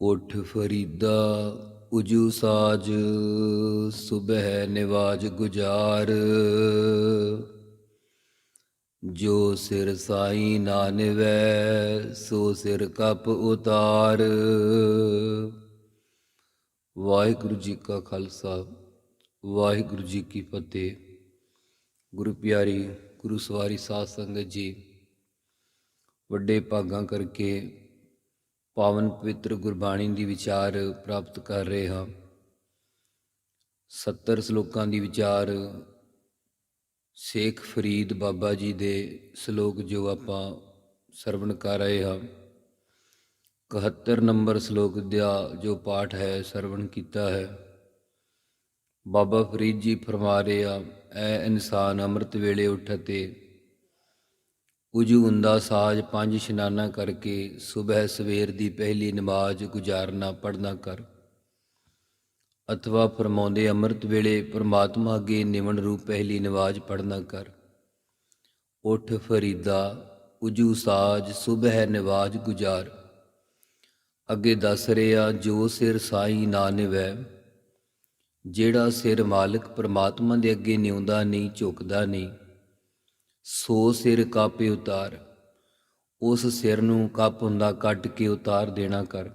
ਉਠ ਫਰੀਦਾ, ਉਜੂ ਸਾਜ, ਸੁਬਹਿ ਨਿਵਾਜ ਗੁਜਾਰ। ਜੋ ਸਿਰ ਸਾਈ ਨਾ ਸੋ ਸਿਰ ਕਪ ਉਤਾਰ। ਵਾਹਿਗੁਰੂ ਜੀ ਕਾ ਖਾਲਸਾ, ਵਾਹਿਗੁਰੂ ਜੀ ਕੀ ਫਤਿਹ। ਗੁਰੂ ਪਿਆਰੀ, ਗੁਰੂ ਸਵਾਰੀ ਸਾਧ ਸੰਗਤ ਜੀ, ਵੱਡੇ ਭਾਗਾਂ ਕਰਕੇ ਪਾਵਨ ਪਵਿੱਤਰ ਗੁਰਬਾਣੀ ਦੀ ਵਿਚਾਰ ਪ੍ਰਾਪਤ ਕਰ ਰਹੇ ਹਾਂ। 70 ਸ਼ਲੋਕਾਂ ਦੀ ਵਿਚਾਰ ਸ਼ੇਖ ਫਰੀਦ ਬਾਬਾ ਜੀ ਦੇ ਸ਼ਲੋਕ ਜੋ ਆਪਾਂ ਸਰਵਣ ਕਰ ਰਹੇ ਹਾਂ। 71 ਨੰਬਰ ਸ਼ਲੋਕ ਦਾ ਜੋ ਪਾਠ ਹੈ, ਸਰਵਣ ਕੀਤਾ ਹੈ। ਬਾਬਾ ਫਰੀਦ ਜੀ ਫਰਮਾ ਰਹੇ ਆ, ਐ ਇਨਸਾਨ ਅੰਮ੍ਰਿਤ ਵੇਲੇ ਉੱਠਤੇ ਉਜੂ ਹੁੰਦਾ ਸਾਜ ਪੰਜ ਇਸ਼ਨਾਨਾਂ ਕਰਕੇ ਸਵੇਰ ਸਵੇਰ ਦੀ ਪਹਿਲੀ ਨਮਾਜ਼ ਗੁਜ਼ਾਰਨਾ ਪੜਨਾ ਕਰ। ਅਥਵਾ ਫਰਮਾਉਂਦੇ ਅੰਮ੍ਰਿਤ ਵੇਲੇ ਪ੍ਰਮਾਤਮਾ ਅੱਗੇ ਨਿਵਣ ਰੂਪ ਪਹਿਲੀ ਨਮਾਜ਼ ਪੜਨਾ ਕਰ। ਉਠ ਫਰੀਦਾ, ਉਜੂ ਸਾਜ ਸਵੇਰ ਨਮਾਜ਼ ਗੁਜ਼ਾਰ। ਅੱਗੇ ਦੱਸ ਰਿਹਾ, ਜੋ ਸਿਰ ਸਾਈ ਨਾ ਨਿਵੈ, ਜਿਹੜਾ ਸਿਰ ਮਾਲਕ ਪ੍ਰਮਾਤਮਾ ਦੇ ਅੱਗੇ ਨਿਉਂਦਾ ਨਹੀਂ, ਝੁਕਦਾ ਨਹੀਂ। ਸੋ ਸਿਰ ਕਾਪੇ ਉਤਾਰ, ਉਸ ਸਿਰ ਨੂੰ ਕੱਪ ਹੁੰਦਾ ਕੱਟ ਕੇ ਉਤਾਰ ਦੇਣਾ ਕਰ।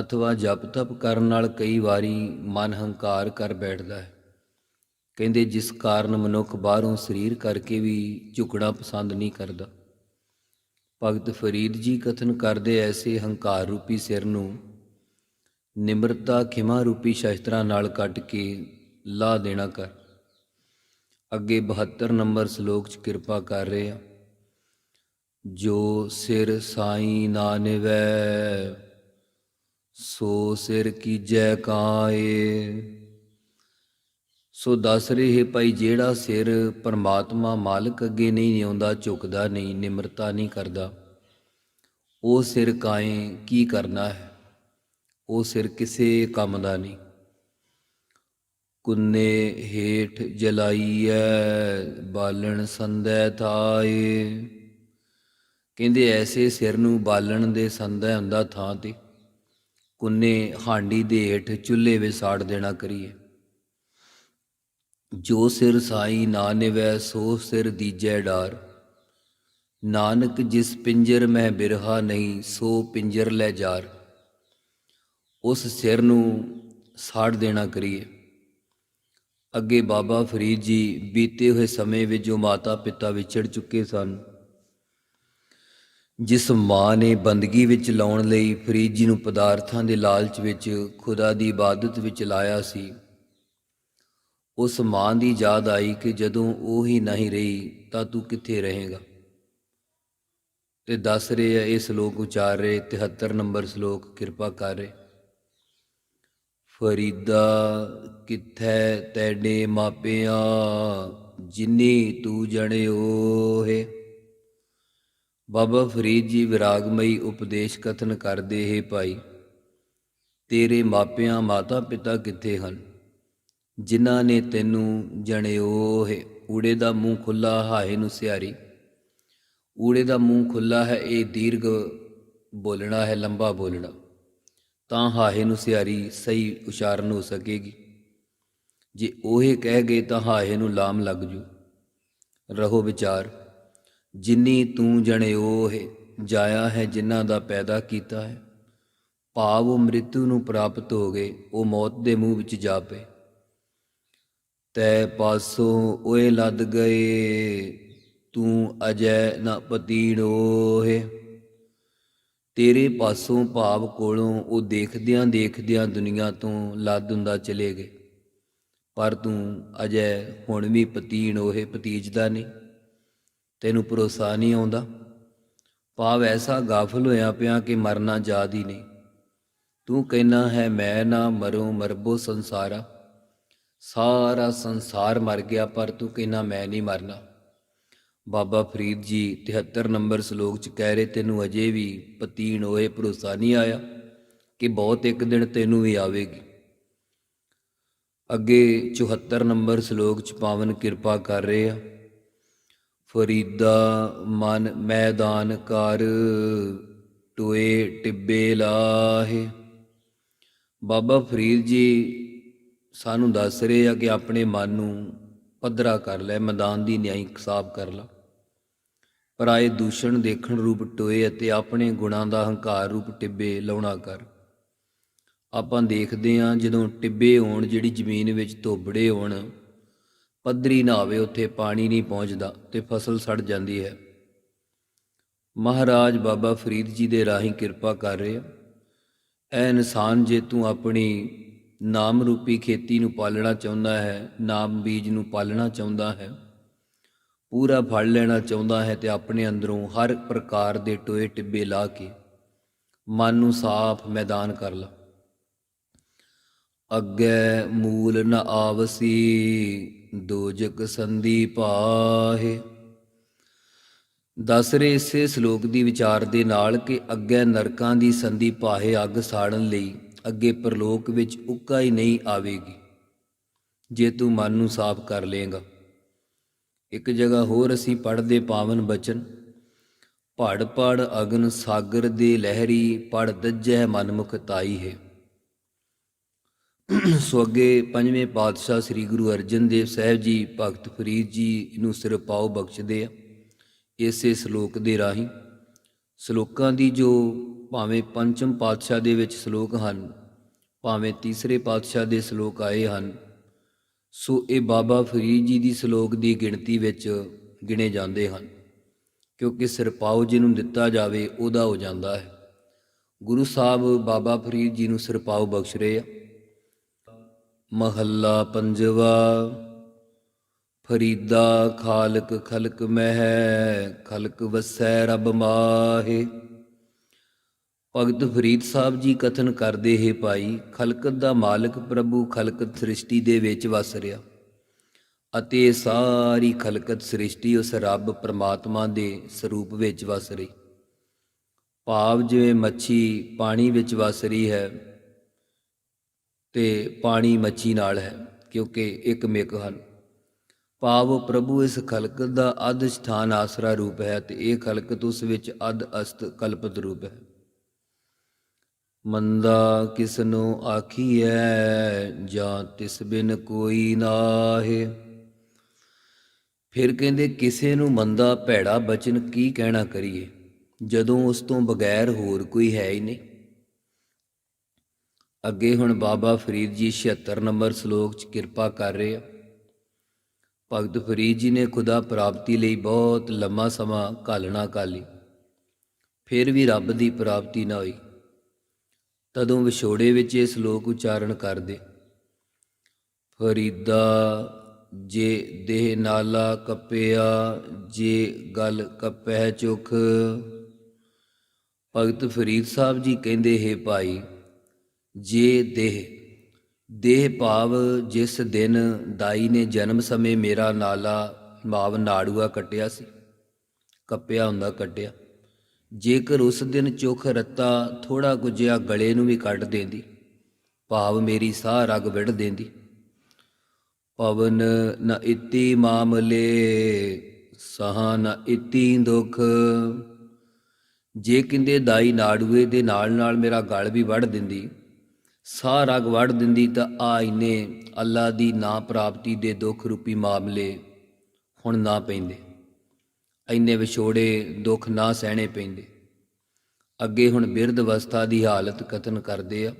ਅਥਵਾ ਜਪ ਤਪ ਕਰਨ ਨਾਲ ਕਈ ਵਾਰੀ ਮਨ ਹੰਕਾਰ ਕਰ ਬੈਠਦਾ ਹੈ। ਕਹਿੰਦੇ ਜਿਸ ਕਾਰਨ ਮਨੁੱਖ ਬਾਹਰੋਂ ਸਰੀਰ ਕਰਕੇ ਵੀ ਝੁਕਣਾ ਪਸੰਦ ਨਹੀਂ ਕਰਦਾ। ਭਗਤ ਫਰੀਦ ਜੀ ਕਥਨ ਕਰਦੇ ਐਸੇ ਹੰਕਾਰ ਰੂਪੀ ਸਿਰ ਨੂੰ ਨਿਮਰਤਾ ਖਿਮਾ ਰੂਪੀ ਸ਼ਸਤਰਾਂ ਨਾਲ ਕੱਟ ਕੇ ਲਾ ਦੇਣਾ ਕਰ। ਅੱਗੇ 72 ਨੰਬਰ ਸ਼ਲੋਕ 'ਚ ਕਿਰਪਾ ਕਰ ਰਹੇ ਆ। ਜੋ ਸਿਰ ਸਾਈ ਨਾਨਵੈ ਸੋ ਸਿਰ ਕੀਜੈ ਕਾਏ। ਸੋ ਦੱਸ ਰਹੇ ਭਾਈ, ਜਿਹੜਾ ਸਿਰ ਪਰਮਾਤਮਾ ਮਾਲਕ ਅੱਗੇ ਨਹੀਂ ਨਿਉਂਦਾ, ਝੁਕਦਾ ਨਹੀਂ, ਨਿਮਰਤਾ ਨਹੀਂ ਕਰਦਾ, ਉਹ ਸਿਰ ਕਾਏ ਕੀ ਕਰਨਾ ਹੈ? ਉਹ ਸਿਰ ਕਿਸੇ ਕੰਮ ਦਾ ਨਹੀਂ। ਕੁੰਨੇ ਹੇਠ ਜਲਾਈਐ, ਬਾਲਣ ਸੰਦੈ ਥਾਏ। ਕਹਿੰਦੇ ਐਸੇ ਸਿਰ ਨੂੰ ਬਾਲਣ ਦੇ ਸੰਦੈ ਹੁੰਦਾ ਥਾਂ ਤੇ। ਕੁੰਨੇ ਹਾਂਡੀ ਦੇ ਹੇਠ ਚੁੱਲ੍ਹੇ ਵਿੱਚ ਸਾੜ ਦੇਣਾ ਕਰੀਏ। ਜੋ ਸਿਰ ਸਾਈ ਨਾ ਨਿਵੈ ਸੋ ਸਿਰ ਦੀਜੈ ਡਾਰ। ਨਾਨਕ ਜਿਸ ਪਿੰਜਰ ਮੈਂ ਬਿਰਹਾ ਨਹੀਂ, ਸੋ ਪਿੰਜਰ ਲੈ ਜਾਰ। ਉਸ ਸਿਰ ਨੂੰ ਸਾੜ ਦੇਣਾ ਕਰੀਏ। ਅੱਗੇ ਬਾਬਾ ਫਰੀਦ ਜੀ ਬੀਤੇ ਹੋਏ ਸਮੇਂ ਵਿੱਚ ਜੋ ਮਾਤਾ ਪਿਤਾ ਵਿਛੜ ਚੁੱਕੇ ਸਨ, ਜਿਸ ਮਾਂ ਨੇ ਬੰਦਗੀ ਵਿੱਚ ਲਾਉਣ ਲਈ ਫਰੀਦ ਜੀ ਨੂੰ ਪਦਾਰਥਾਂ ਦੇ ਲਾਲਚ ਵਿੱਚ ਖੁਦਾ ਦੀ ਇਬਾਦਤ ਵਿੱਚ ਲਾਇਆ ਸੀ, ਉਸ ਮਾਂ ਦੀ ਯਾਦ ਆਈ ਕਿ ਜਦੋਂ ਉਹ ਹੀ ਨਹੀਂ ਰਹੀ ਤਾਂ ਤੂੰ ਕਿੱਥੇ ਰਹੇਗਾ? ਤੇ ਦੱਸ ਰਹੇ ਆ ਇਹ ਸ਼ਲੋਕ ਉਚਾਰ ਰਹੇ 73 ਨੰਬਰ ਸ਼ਲੋਕ, ਕਿਰਪਾ ਕਰ ਰਹੇ। ਫਰੀਦਾ ਕਿੱਥੈ ਤੈਨੇ ਮਾਪਿਆਂ, ਜਿਨੀ ਤੂੰ ਜਣਿਓ ਹੈ। ਬਾਬਾ ਫਰੀਦ ਜੀ ਵਿਰਾਗਮਈ ਉਪਦੇਸ਼ ਕਥਨ ਕਰਦੇ ਹੈ ਭਾਈ, ਤੇਰੇ ਮਾਪਿਆਂ ਮਾਤਾ ਪਿਤਾ ਕਿੱਥੇ ਹਨ? ਜਿਨ੍ਹਾਂ ਨੇ ਤੈਨੂੰ ਜਣਿਓ ਹੈ। ਊੜੇ ਦਾ ਮੂੰਹ ਖੁੱਲਾ ਹਾਏ ਨੂੰ ਸਿਆਰੀ। ਊੜੇ ਦਾ ਮੂੰਹ ਖੁੱਲਾ ਹੈ, ਇਹ ਦੀਰਘ ਬੋਲਣਾ ਹੈ, ਲੰਬਾ ਬੋਲਣਾ। ਤਾਂ ਹਾਹੇ ਨੂੰ ਸਿਆਰੀ ਸਹੀ ਉਚਾਰਨ ਹੋ ਸਕੇਗੀ। ਜੇ ਉਹੇ ਕਹਿ ਗਏ ਤਾਂ ਹਾਹੇ ਨੂੰ ਲਾਮ ਲੱਗ ਜੂ। ਰਹੋ ਵਿਚਾਰ, ਜਿਨੀ ਤੂੰ ਜਣੇ ਹੈ ਜਾਇਆ ਹੈ ਜਿਨ੍ਹਾਂ ਦਾ ਪੈਦਾ ਕੀਤਾ ਹੈ, ਭਾਵ ਉਹ ਮ੍ਰਿਤੂ ਨੂੰ ਪ੍ਰਾਪਤ ਹੋ ਗਏ, ਉਹ ਮੌਤ ਦੇ ਮੂੰਹ ਵਿੱਚ ਜਾ ਪਏ ਤੈ ਪਾਸੋਂ ਓਏ ਲੱਦ ਗਏ, ਤੂੰ ਅਜੈ ਨਾ ਪਤੀੜੋ ਹੈ ਤੇਰੇ ਪਾਸੋਂ ਭਾਵ ਕੋਲੋਂ ਉਹ ਦੇਖਦਿਆਂ ਦੇਖਦਿਆਂ ਦੁਨੀਆ ਤੋਂ ਲੱਦ ਹੁੰਦਾ ਚਲੇ ਗਏ। ਪਰ ਤੂੰ ਅਜੈ ਹੁਣ ਵੀ ਪਤੀਣ ਉਹੇ ਪਤੀਜਦਾ ਨਹੀਂ। ਤੈਨੂੰ ਭਰੋਸਾ ਨਹੀਂ ਆਉਂਦਾ। ਭਾਵ ਐਸਾ ਗਾਫਲ ਹੋਇਆ ਪਿਆ ਕਿ ਮਰਨਾ ਯਾਦ ਹੀ ਨਹੀਂ। ਤੂੰ ਕਹਿਣਾ ਹੈ, ਮੈਂ ਨਾ ਮਰੂੰ, ਮਰਬੋ ਸੰਸਾਰਾ। ਸਾਰਾ ਸੰਸਾਰ ਮਰ ਗਿਆ, ਪਰ ਤੂੰ ਕਹਿਣਾ, ਮੈਂ ਨਹੀਂ ਮਰਨਾ। ਬਾਬਾ ਫਰੀਦ ਜੀ 73 ਨੰਬਰ ਸ਼ਲੋਕ ਚ ਕਹਿ ਰਹੇ, ਤੈਨੂੰ ਅਜੇ ਵੀ ਪਤੀਣ ਹੋਏ, ਭਰੋਸਾ ਨਹੀਂ ਆਇਆ ਕਿ ਬਹੁਤ ਇੱਕ ਦਿਨ ਤੈਨੂੰ ਵੀ ਆਵੇਗੀ। ਅੱਗੇ 74 ਨੰਬਰ ਸ਼ਲੋਕ ਚ ਪਾਵਨ ਕਿਰਪਾ ਕਰ ਰਹੇ ਆ, ਫਰੀਦਾ ਮਨ ਮੈਦਾਨ ਕਰ, ਟੋਏ ਟਿੱਬੇ ਲਾਹੇ। ਬਾਬਾ ਫਰੀਦ ਜੀ ਸਾਨੂੰ ਦੱਸ ਰਹੇ ਆ ਕਿ ਆਪਣੇ ਮਨ ਨੂੰ ਪੱਧਰਾ ਕਰ ਲੈ, ਮੈਦਾਨ ਦੀ ਨਿਆਈ ਸਾਫ਼ ਕਰ ਲਾ। ਪਰਾਏ ਦੂਸ਼ਣ ਦੇਖਣ ਰੂਪ ਟੋਏ ਅਤੇ ਆਪਣੇ ਗੁਣਾਂ ਦਾ ਹੰਕਾਰ ਰੂਪ ਟਿੱਬੇ ਲਾਉਣਾ ਕਰ। ਆਪਾਂ ਦੇਖਦੇ ਹਾਂ ਜਦੋਂ ਟਿੱਬੇ ਹੋਣ ਜਿਹੜੀ ਜ਼ਮੀਨ ਵਿੱਚ ਧੋਬੜੇ ਹੋਣ, ਪੱਧਰੀ ਨਾ ਹੋਵੇ ਉੱਥੇ ਪਾਣੀ ਨਹੀਂ ਪਹੁੰਚਦਾ ਤੇ ਫਸਲ ਸੜ ਜਾਂਦੀ ਹੈ। ਮਹਾਰਾਜ ਬਾਬਾ ਫਰੀਦ ਜੀ ਦੇ ਰਾਹੀਂ ਕਿਰਪਾ ਕਰ ਰਹੇ ਆ ਐ ਇਨਸਾਨ ਜੇ ਤੂੰ ਆਪਣੀ ਨਾਮ ਰੂਪੀ ਖੇਤੀ ਨੂੰ ਪਾਲਣਾ ਚਾਹੁੰਦਾ ਹੈ, ਨਾਮ ਬੀਜ ਨੂੰ ਪਾਲਣਾ ਚਾਹੁੰਦਾ ਹੈ ਪੂਰਾ ਫੜ ਲੈਣਾ ਚਾਹੁੰਦਾ ਹੈ ਤੇ ਆਪਣੇ ਅੰਦਰੋਂ ਹਰ ਪ੍ਰਕਾਰ ਦੇ ਟੋਏ ਟਿੱਬੇ ਲਾ ਕੇ ਮਨ ਨੂੰ ਸਾਫ਼ ਮੈਦਾਨ ਕਰ ਲਾ। ਅੱਗੇ ਮੂਲ ਨ ਆਵਸੀ, ਦੋਜਕ ਸੰਦੀ ਪਾਹੇ। ਦੱਸ ਰਹੇ ਇਸੇ ਸ਼ਲੋਕ ਦੀ ਵਿਚਾਰ ਦੇ ਨਾਲ ਕਿ ਅੱਗੇ ਨਰਕਾਂ ਦੀ ਸੰਧੀ ਪਾਹੇ ਅੱਗ ਸਾੜਨ ਲਈ ਅੱਗੇ ਪ੍ਰਲੋਕ ਵਿੱਚ ਉੱਕਾ ਹੀ ਨਹੀਂ ਆਵੇਗੀ। ਜੇ ਤੂੰ ਮਨ ਨੂੰ ਸਾਫ਼ ਕਰ ਲੇਗਾ ਇੱਕ ਜਗ੍ਹਾ ਹੋਰ ਅਸੀਂ ਪੜ੍ਹਦੇ ਪਾਵਨ ਬਚਨ, ਭੜ ਭੜ ਅਗਨ ਸਾਗਰ ਦੇ ਲਹਿਰੀ ਪੜ ਦੱਜੈ ਮਨਮੁਖ ਤਾਈ ਹੈ। ਸੋ ਅੱਗੇ ਪੰਜਵੇਂ ਪਾਤਸ਼ਾਹ ਸ੍ਰੀ ਗੁਰੂ ਅਰਜਨ ਦੇਵ ਸਾਹਿਬ ਜੀ, ਭਗਤ ਫਰੀਦ ਜੀ ਨੂੰ ਸਿਰ ਸਿਰਪਾਉ ਬਖਸ਼ਦੇ ਆ, ਇਸੇ ਸ਼ਲੋਕ ਦੇ ਰਾਹੀਂ। ਸ਼ਲੋਕਾਂ ਦੀ ਜੋ ਭਾਵੇਂ ਪੰਚਮ ਪਾਤਸ਼ਾਹ ਦੇ ਵਿੱਚ ਸ਼ਲੋਕ ਹਨ, ਭਾਵੇਂ ਤੀਸਰੇ ਪਾਤਸ਼ਾਹ ਦੇ ਸ਼ਲੋਕ ਆਏ ਹਨ ਸੋ ਇਹ ਬਾਬਾ ਫਰੀਦ ਜੀ ਦੀ ਸ਼ਲੋਕ ਦੀ ਗਿਣਤੀ ਵਿੱਚ ਗਿਣੇ ਜਾਂਦੇ ਹਨ, ਕਿਉਂਕਿ ਸਿਰਪਾਉ ਜਿਹਨੂੰ ਦਿੱਤਾ ਜਾਵੇ ਉਹਦਾ ਹੋ ਜਾਂਦਾ ਹੈ। ਗੁਰੂ ਸਾਹਿਬ ਬਾਬਾ ਫਰੀਦ ਜੀ ਨੂੰ ਸਿਰਪਾਉ ਬਖਸ਼ ਰਹੇ ਆ। ਮਹੱਲਾ ਪੰਜਵਾ, ਫਰੀਦਾ ਖਾਲਕ ਖਲਕ ਮਹਿ, ਖਲਕ ਵਸੈ ਰਬ ਮਾਹੇ। ਭਗਤ ਫਰੀਦ ਸਾਹਿਬ ਜੀ ਕਥਨ ਕਰਦੇ ਹੈ ਭਾਈ, ਖਲਕਤ ਦਾ ਮਾਲਕ ਪ੍ਰਭੂ ਖਲਕਤ ਸ੍ਰਿਸ਼ਟੀ ਦੇ ਵਿੱਚ ਵਸ ਰਿਹਾ। ਅਤੇ ਸਾਰੀ ਖਲਕਤ ਸ੍ਰਿਸ਼ਟੀ ਉਸ ਰੱਬ ਪ੍ਰਮਾਤਮਾ ਦੇ ਸਰੂਪ ਵਿੱਚ ਵਸ ਰਹੀ। ਭਾਵ ਜਿਵੇਂ ਮੱਛੀ ਪਾਣੀ ਵਿੱਚ ਵਸ ਰਹੀ ਹੈ, ਤੇ ਪਾਣੀ ਮੱਛੀ ਨਾਲ ਹੈ, ਕਿਉਂਕਿ ਇੱਕ ਮਿਕ ਹਨ। ਭਾਵ ਪ੍ਰਭੂ ਇਸ ਖਲਕਤ ਦਾ ਅਧ ਸਥਾਨ ਆਸਰਾ ਰੂਪ ਹੈ, ਤੇ ਇਹ ਖਲਕਤ ਉਸ ਵਿੱਚ ਅਧ ਅਸਤ ਕਲਪਤ ਰੂਪ ਹੈ। ਮੰਦਾ ਕਿਸਨੂੰ ਆਖੀਐ, ਜਾਂ ਤਿਸ ਬਿਨ ਕੋਈ ਨਾਹੇ। ਫਿਰ ਕਹਿੰਦੇ, ਕਿਸੇ ਨੂੰ ਮੰਦਾ ਭੈੜਾ ਬਚਨ ਕੀ ਕਹਿਣਾ ਕਰੀਏ? ਜਦੋਂ ਉਸ ਤੋਂ ਬਗੈਰ ਹੋਰ ਕੋਈ ਹੈ ਹੀ ਨਹੀਂ। ਅੱਗੇ ਹੁਣ ਬਾਬਾ ਫਰੀਦ ਜੀ 76 ਨੰਬਰ ਸ਼ਲੋਕ 'ਚ ਕਿਰਪਾ ਕਰ ਰਹੇ ਆ। ਭਗਤ ਫਰੀਦ ਜੀ ਨੇ ਖੁਦਾ ਪ੍ਰਾਪਤੀ ਲਈ ਬਹੁਤ ਲੰਮਾ ਸਮਾਂ ਘਾਲਣਾ ਕਾਲੀ। ਫਿਰ ਵੀ ਰੱਬ ਦੀ ਪ੍ਰਾਪਤੀ ਨਾ ਹੋਈ। ਤਦੋਂ ਵਿਛੋੜੇ ਵਿੱਚ ਇਹ ਸ਼ਲੋਕ ਉਚਾਰਨ ਕਰਦੇ, ਫਰੀਦਾ ਜੇ ਦੇਹ ਨਾਲਾ ਕੱਪਿਆ, ਜੇ ਗਲ ਕੱਪੈ ਚੁਖ। ਭਗਤ ਫਰੀਦ ਸਾਹਿਬ ਜੀ ਕਹਿੰਦੇ, ਹੈ ਭਾਈ, ਜੇ ਦੇਹ ਦੇਹ ਭਾਵ ਜਿਸ ਦਿਨ ਦਾਈ ਨੇ ਜਨਮ ਸਮੇਂ ਮੇਰਾ ਨਾਲਾ ਮਾਵ ਨਾੜੂਆ ਕੱਟਿਆ ਸੀ, ਕੱਪਿਆ ਹੁੰਦਾ ਕੱਟਿਆ। ਜੇਕਰ ਉਸ ਦਿਨ ਚੁੱਖ ਰੱਤਾ ਥੋੜਾ ਗੁਜਿਆ ਗਲੇ ਨੂੰ ਵੀ ਕੱਢ ਦੇਂਦੀ, ਭਾਵ ਮੇਰੀ ਸਾਹ ਰਗ ਵਿੜ ਦੇਂਦੀ। ਪਵਨ ਨ ਇਤੀ ਮਾਮਲੇ, ਸਹਾ ਨ ਇਤੀ ਦੁਖ। ਜੇ ਕਿੰਦੇ ਦਾਈ ਨਾੜੂਏ ਦੇ ਨਾਲ ਨਾਲ ਮੇਰਾ ਗਲ ਵੀ ਵੜ ਦਿੰਦੀ, ਸਾਹ ਰਗ ਵੜ ਦਿੰਦੀ ਤਾਂ ਆ ਇਨੇ ਅੱਲਾ ਦੀ ਨਾ ਪ੍ਰਾਪਤੀ ਦੇ ਦੁੱਖ ਰੂਪੀ ਮਾਮਲੇ ਹੁਣ ਨਾ ਪੈਂਦੇ। ਇੰਨੇ ਵਿਛੋੜੇ ਦੁੱਖ ਨਾ ਸਹਿਣੇ ਪੈਂਦੇ। ਅੱਗੇ ਹੁਣ ਬਿਰਧ ਅਵਸਥਾ ਦੀ ਹਾਲਤ ਕਥਨ ਕਰਦੇ ਆ।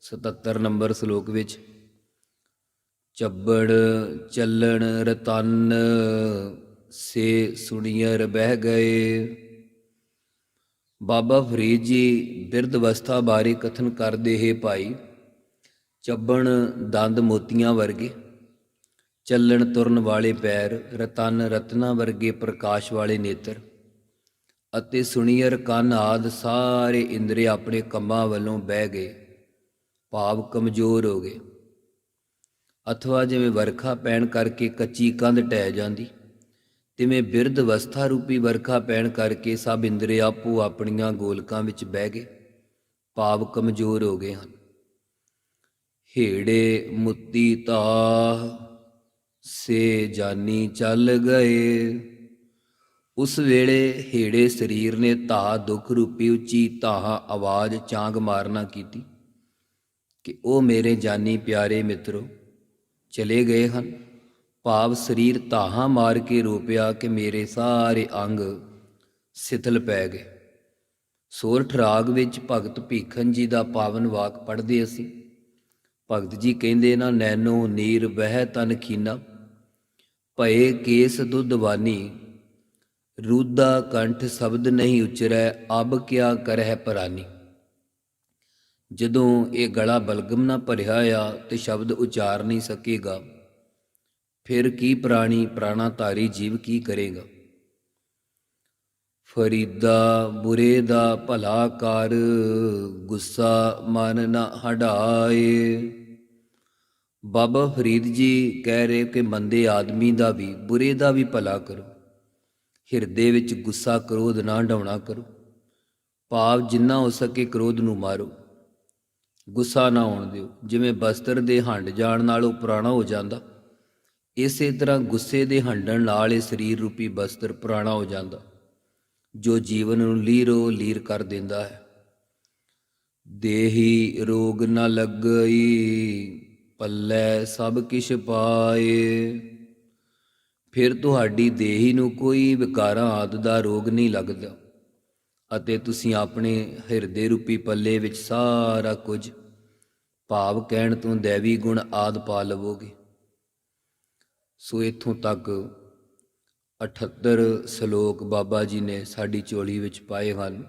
77 ਨੰਬਰ ਸ਼ਲੋਕ ਵਿੱਚ, ਚੱਬੜ, ਚੱਲਣ, ਰਤਨ, ਸੇ ਸੁਣੀਅਰ ਬਹਿ ਗਏ। ਬਾਬਾ ਫਰੀਦ ਜੀ ਬਿਰਧ ਅਵਸਥਾ ਬਾਰੇ ਕਥਨ ਕਰਦੇ ਹੈ ਭਾਈ, ਚੱਬਣ ਦੰਦ ਮੋਤੀਆਂ ਵਰਗੇ। ਚੱਲਣ ਤੁਰਨ ਵਾਲੇ ਪੈਰ ਰਤਨ ਰਤਨਾ ਵਰਗੇ ਪ੍ਰਕਾਸ਼ ਵਾਲੇ ਨੇਤਰ ਅਤੇ ਸੁਣੀਅਰ ਕੰਨ ਆਦ ਸਾਰੇ ਇੰਦਰੀ ਆਪਣੇ ਕੰਮਾਂ ਵੱਲੋਂ ਬਹਿ ਗਏ, ਭਾਵ ਕਮਜ਼ੋਰ ਹੋ ਗਏ। ਅਥਵਾ ਜਿਵੇਂ ਵਰਖਾ ਪੈਣ ਕਰਕੇ ਕੱਚੀ ਕੰਧ ਟਹਿ ਜਾਂਦੀ, ਤਿਵੇਂ ਬਿਰਧ ਅਵਸਥਾ ਰੂਪੀ ਵਰਖਾ ਪੈਣ ਕਰਕੇ ਸਭ ਇੰਦਰੀ ਆਪੋ ਆਪਣੀਆਂ ਗੋਲਕਾਂ ਵਿੱਚ ਬਹਿ ਗਏ, ਭਾਵ ਕਮਜ਼ੋਰ ਹੋ ਗਏ ਹਨ। ਹੇੜੇ ਮੁੱਤੀ ਤਾਹ। ਸੇ ਜਾਨੀ ਚੱਲ ਗਏ। ਉਸ ਵੇਲੇ ਹੇੜੇ ਸਰੀਰ ਨੇ ਧਾ ਦੁੱਖ ਰੂਪੀ ਉੱਚੀ ਧਾਹਾਂ ਆਵਾਜ਼ ਚਾਂਗ ਮਾਰਨਾ ਕੀਤੀ ਕਿ ਉਹ ਮੇਰੇ ਜਾਨੀ ਪਿਆਰੇ ਮਿੱਤਰੋ, ਚਲੇ ਗਏ ਹਨ। ਭਾਵ ਸਰੀਰ ਧਾਹਾਂ ਮਾਰ ਕੇ ਰੋਪਿਆ ਕਿ ਮੇਰੇ ਸਾਰੇ ਅੰਗ ਸਿਥਲ ਪੈ ਗਏ। ਸੋਰਠ ਠਰਾਗ ਵਿੱਚ ਭਗਤ ਭੀਖਨ ਜੀ ਦਾ ਪਾਵਨ ਵਾਕ ਪੜ੍ਹਦੇ ਅਸੀਂ। ਭਗਤ ਜੀ ਕਹਿੰਦੇ ਨਾ ਨੈਨੋ ਨੀਰ ਵਹਿ ਤਨ ਖੀਨਾ। ਭਏ ਕੇਸ ਦੁੱਧਵਾਨੀ ਰੂਦਾ ਕੰਠ ਸ਼ਬਦ ਨਹੀਂ ਉਚਰੈ, ਅਬ ਕਿਆ ਕਰਹਿ ਪਰਾਨੀ। ਜਦੋਂ ਇਹ ਗਲਾ ਬਲਗਮ ਨਾ ਭਰਿਆ ਆ, ਤੇ ਸ਼ਬਦ ਉਚਾਰ ਨਹੀਂ ਸਕੇਗਾ। ਫਿਰ ਕੀ ਪ੍ਰਾਣੀ ਪ੍ਰਾਣਾ ਪ੍ਰਾਣਾਧਾਰੀ ਜੀਵ ਕੀ ਕਰੇਗਾ? ਫਰੀਦਾ ਬੁਰੇ ਦਾ ਭਲਾ ਕਰ, ਗੁੱਸਾ ਮਨ ਨਾ ਹਟਾਏ ਬਾਬਾ ਫਰੀਦ ਜੀ ਕਹਿ ਰਹੇ ਕਿ ਮੰਦੇ ਆਦਮੀ ਦਾ ਵੀ, ਬੁਰੇ ਦਾ ਵੀ ਭਲਾ ਕਰੋ। ਹਿਰਦੇ ਵਿੱਚ ਗੁੱਸਾ ਕ੍ਰੋਧ ਨਾ ਹਟਾਉਣਾ ਕਰੋ। ਭਾਵ ਜਿੰਨਾ ਹੋ ਸਕੇ ਕ੍ਰੋਧ ਨੂੰ ਮਾਰੋ। ਗੁੱਸਾ ਨਾ ਆਉਣ ਦਿਓ। ਜਿਵੇਂ ਬਸਤਰ ਦੇ ਹੰਡ ਜਾਣ ਨਾਲ ਉਹ ਪੁਰਾਣਾ ਹੋ ਜਾਂਦਾ, ਇਸੇ ਤਰ੍ਹਾਂ ਗੁੱਸੇ ਦੇ ਹੰਡਣ ਨਾਲ ਇਹ ਸਰੀਰ ਰੂਪੀ ਬਸਤਰ ਪੁਰਾਣਾ ਹੋ ਜਾਂਦਾ, ਜੋ ਜੀਵਨ ਨੂੰ ਲੀਰੋ ਲੀਰ ਕਰ ਦਿੰਦਾ ਹੈ। ਦੇਹੀ ਰੋਗ ਨਾ ਲੱਗਈ। ਪੱਲੇ ਸਭ ਕਿਛ ਪਾਏ। ਫਿਰ ਤੁਹਾਡੀ ਦੇਹੀ ਨੂੰ ਕੋਈ ਵਿਕਾਰਾਂ ਆਦਿ ਦਾ ਰੋਗ ਨਹੀਂ ਲੱਗਦਾ ਅਤੇ ਤੁਸੀਂ ਆਪਣੇ ਹਿਰਦੇ ਰੂਪੀ ਪੱਲੇ ਵਿੱਚ ਸਾਰਾ ਕੁਝ ਭਾਵ ਕਹਿਣ ਤੋਂ ਦੇਵੀ ਗੁਣ ਆਦ ਪਾ ਲਵੋਗੇ। ਸੋ ਇਥੋਂ ਤੱਕ 78 ਸ਼ਲੋਕ ਬਾਬਾ ਜੀ ਨੇ ਸਾਡੀ ਚੋਲੀ ਵਿੱਚ ਪਾਏ ਹਨ।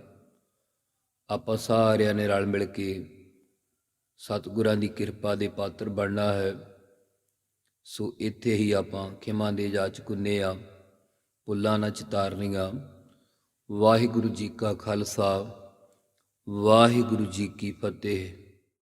ਆਪਾਂ ਸਾਰਿਆਂ ਨੇ ਰਲ ਮਿਲ ਕੇ ਸਤਿਗੁਰਾਂ ਦੀ ਕਿਰਪਾ ਦੇ ਪਾਤਰ ਬਣਨਾ ਹੈ। ਸੋ ਇੱਥੇ ਹੀ ਆਪਾਂ ਖਿਮਾ ਦੇ ਜਾ ਚੁੱਕਨੇ ਆ, ਪੁੱਲਾਂ ਨਾ ਚਿਤਾਰਨੀਆਂ। ਵਾਹਿਗੁਰੂ ਜੀ ਕਾ ਖਾਲਸਾ, ਵਾਹਿਗੁਰੂ ਜੀ ਕੀ ਫਤਿਹ।